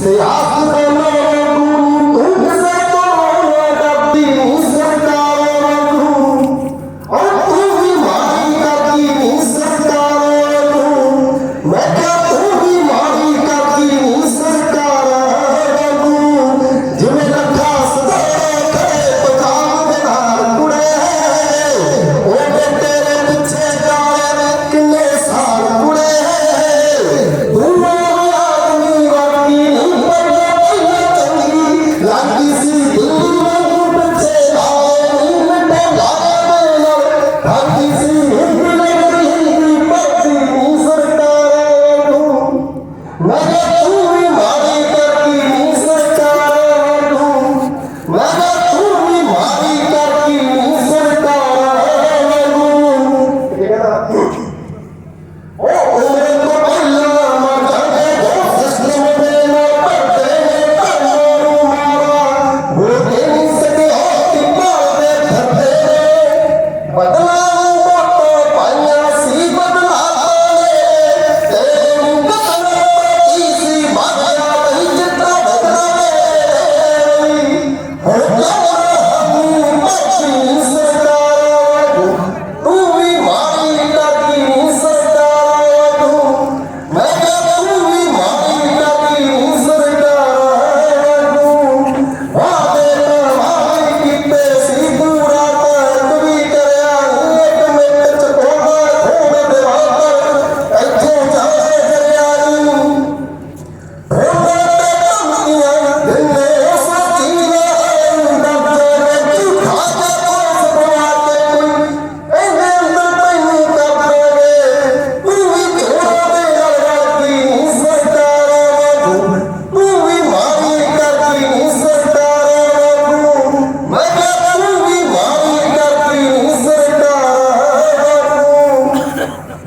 谁 呀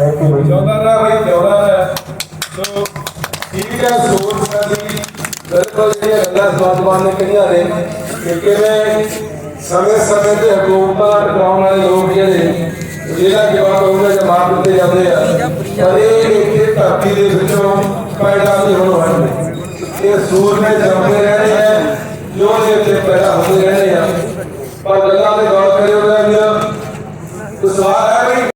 ਚੌਦਾਰਾ ਬਈ ਚੌਦਾਰਾ ਸੋ ਠੀਕ ਹੈ ਸੋਚ ਸਾਡੀ ਬਿਲਕੁਲ ਜਿਹੜੀਆਂ ਗੱਲਾਂ ਸਵਾਦਬਾਨ ਨੇ ਕਹੀਆਂ ਨੇ? ਕਿ ਕਿਵੇਂ ਸਮੇਂ ਸਮੇਂ ਤੇ ਹਕੂਮਤਾਂ ਕਰਾਉਣ ਵਾਲੇ ਲੋਕ ਜਿਹੜੇ ਜਿਹੜਾ ਜਵਾਬ ਉਹਨਾਂ ਦੇ ਮਾਰ ਦਿੱਤੇ ਜਾਂਦੇ ਆ, ਪਰ ਇਹ ਇੱਥੇ ਧਰਤੀ ਦੇ ਵਿੱਚੋਂ ਪੈਦਾ ਨਹੀਂ ਹੋਣ ਵਾਲੇ ਇਹ ਸੂਰ ਨੇ ਜੰਮੇ ਰਹਿਣੇ ਜੋ ਇੱਥੇ ਪੈਦਾ ਹੁੰਦੇ ਰਹਿਣੇ